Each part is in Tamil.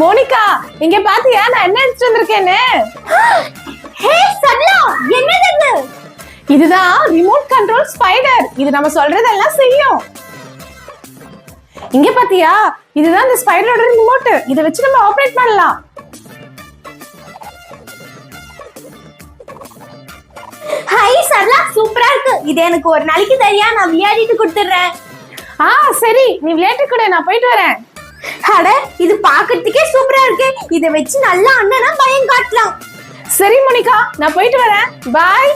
மோனிகா இங்க பாத்தியா? நான் என்ன எடுத்துட்டு வந்திருக்கேன்னு? ஹே சரளா என்னது இது? இதுதான் ரிமோட் கண்ட்ரோல் ஸ்பைடர் இது நம்ம சொல்றதெல்லாம் செய்யும். இங்க பாத்தியா? இதுதான் இந்த ஸ்பைடரோட ரிமோட் இதை வச்சு நம்ம ஆபரேட் பண்ணலாம். ஹை சரளா சூப்பரா இருக்கு. இது எனக்கு ஒரு நாளைக்கு தெரியா நான் விளையாடிட்டு கொடுத்துறேன் ஆ சரி. நீ விளையாட்டு கூட நான் போயிட்டு வரேன். அட இது பாக்கிறதுக்கே சூப்பரா இருக்கு. இதை வச்சு நல்லா அண்ணனா பயம் காட்டலாம். சரி மோனிகா நான் போயிட்டு வரேன். பாய்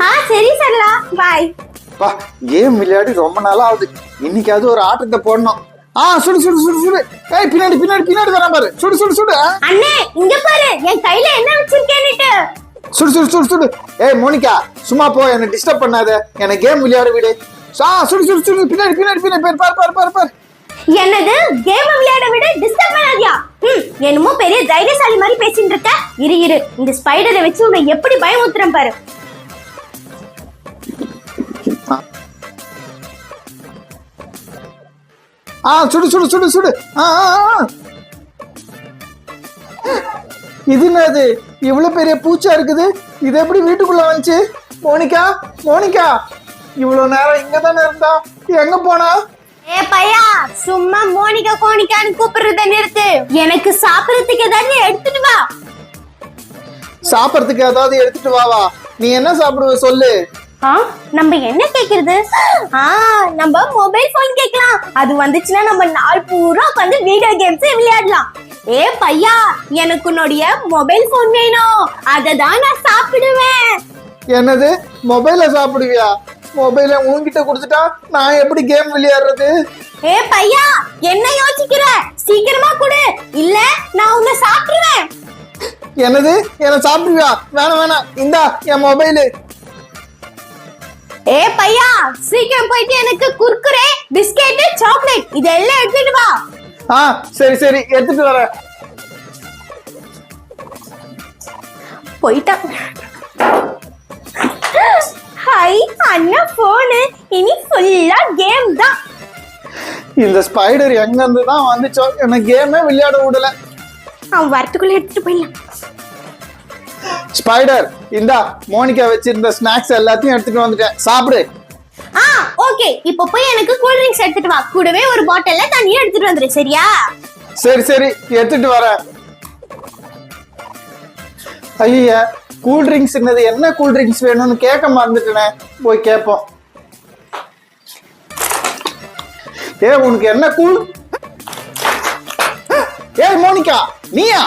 ஆ சரி சரளா. பாய் பா கேம் விளையாடி ரொம்ப நாளா ஆகுது இன்னைக்காவது ஒரு ஆட்டத்தை போடணும். ஆ சுடு சுடு சுடு சுடு. ஏய் பின்னாடி பின்னாடி பின்னாடி வரான் பாரு. சுடு சுடு சுடு ஆ. அண்ணே இங்க பாரு. என் கையில என்ன வச்சிருக்கேன்னுட்டு. சுடு சுடு சுடு சுடு. ஏய் மோனிகா சும்மா போ. என்ன டிஸ்டர்ப் பண்ணாத. எனக்கு கேம் விளையாட விடு. ஆ சுடு சுடு சுடு. பின்னாடி பின்னாடி பின்னாடி. பாரு பாரு பாரு பாரு பாரு. என்னது? கேம் விளையாட விட டிஸ்டர்ப் பண்ணாதியா ம் என்னமோ பெரிய தைரியசாலி மாதிரி பேசிட்டு இருக்க. இரு இரு. இந்த ஸ்பைடரை வச்சு உன்னை எப்படி பயமுத்துறேன் பாரு. ஆ சுடு சுடு சுடு சுடு. ஆ ஆ, இது என்னது? இவ்வளவு பெரிய பூச்சா இருக்குது? இது எப்படி வீட்டுக்குள்ள வந்துச்சு? Monica Monica. இவ்வளவு நேரம் இங்க தானே இருந்தா? எங்க போனா? ஏ பையா சும்மா மோனிகா கோனிகான்னு கூப்பிடுறத நிறுத்து. எனக்கு சாப்பிடறதுக்கு ஏதாவது எடுத்துட்டு வா. சாப்பிடறதுக்கு ஏதாவது எடுத்துட்டு வா வா. நீ என்ன சாப்பிடுவ சொல்லு. ஆ நம்ம என்ன கேக்குறது? ஆ நம்ம மொபைல் போன் கேக்கலாம். அது வந்துச்சுன்னா நம்ம நாள் பூரா உட்காந்து வீடியோ கேம்ஸ் விளையாடலாம். ஏ பையா எனக்கு உன்னுடைய மொபைல் போன் வேணும். அதை தான் நான் சாப்பிடுவேன். என்னது? மொபைல சாப்பிடுவியா? மொபைல உன்கிட்ட கொடுத்துட்டா நான் எப்படி கேம் விளையாடுறது? ஏ பையா என்ன யோசிக்கிற? சீக்கிரமா கொடு. இல்ல நான் உன்னை சாப்பிடுவேன். என்னது? என்ன சாப்பிடுவியா? வேணாம் வேணாம். இந்தா என் மொபைலு ஏ பையா சீக்கிரம் போயிட்டு எனக்கு குர்குரே பிஸ்கெட் சாக்லேட் இதெல்லாம் எடுத்துட்டு வா. ஆ சரி சரி. எடுத்துட்டு வரேன். போயிட்டான் ஹை அண்ணா போனு இனி ஃபுல்லா கேம் தான். இந்த ஸ்பைடர் எங்க இருந்து தான் வந்துச்சோ எனக்கு கேமே விளையாட விடல. அவன் வரத்துக்குள்ள எடுத்துட்டு போயிடலாம். ஸ்பைடர் இந்தா மோனிகா வச்சிருந்த ஸ்நாக்ஸ் எல்லாத்தையும் எடுத்துட்டு வந்துட்டேன். சாப்பிடு. ஆ ஓகே இப்போ போய் எனக்கு கூல் ட்ரிங்க்ஸ் எடுத்துட்டு வா. கூடவே ஒரு பாட்டில்ல தண்ணி எடுத்துட்டு வந்துரு சரியா? சரி சரி. எடுத்துட்டு வரேன். ஐயா. கூல் ட்ரிங்க்ஸ் என்ன கூல் ட்ரிங்க்ஸ் வேணும்னு கேட்க மறந்துட்டேனே. போய் கேட்போம். ஏ உனக்கு என்ன கூல் ஏய் மோனிகா நீயா?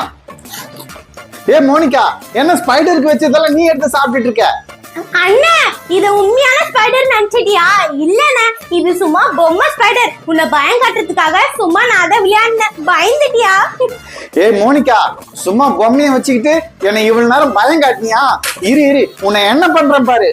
ஏ மோனிகா என்ன ஸ்பைடருக்கு வச்சதெல்லாம் நீ எடுத்து சாப்பிட்டுட்டு இருக்க? அண்ணா இது உண்மையான ஸ்பைடர் நினைச்சிட்டியா? இல்லண்ணா இது சும்மா பொம்மை ஸ்பைடர் உன்னை பயம் காட்டுறதுக்காக சும்மா நான் அதை விளையாடினேன். பயந்துட்டியா? ஏய் மோனிகா சும்மா பொம்மையை வச்சுக்கிட்டு என்னை இவ்வளவு நேரம் பயம் காட்டினியா? இரு இரு உன்னை என்ன பண்றேன் பாரு.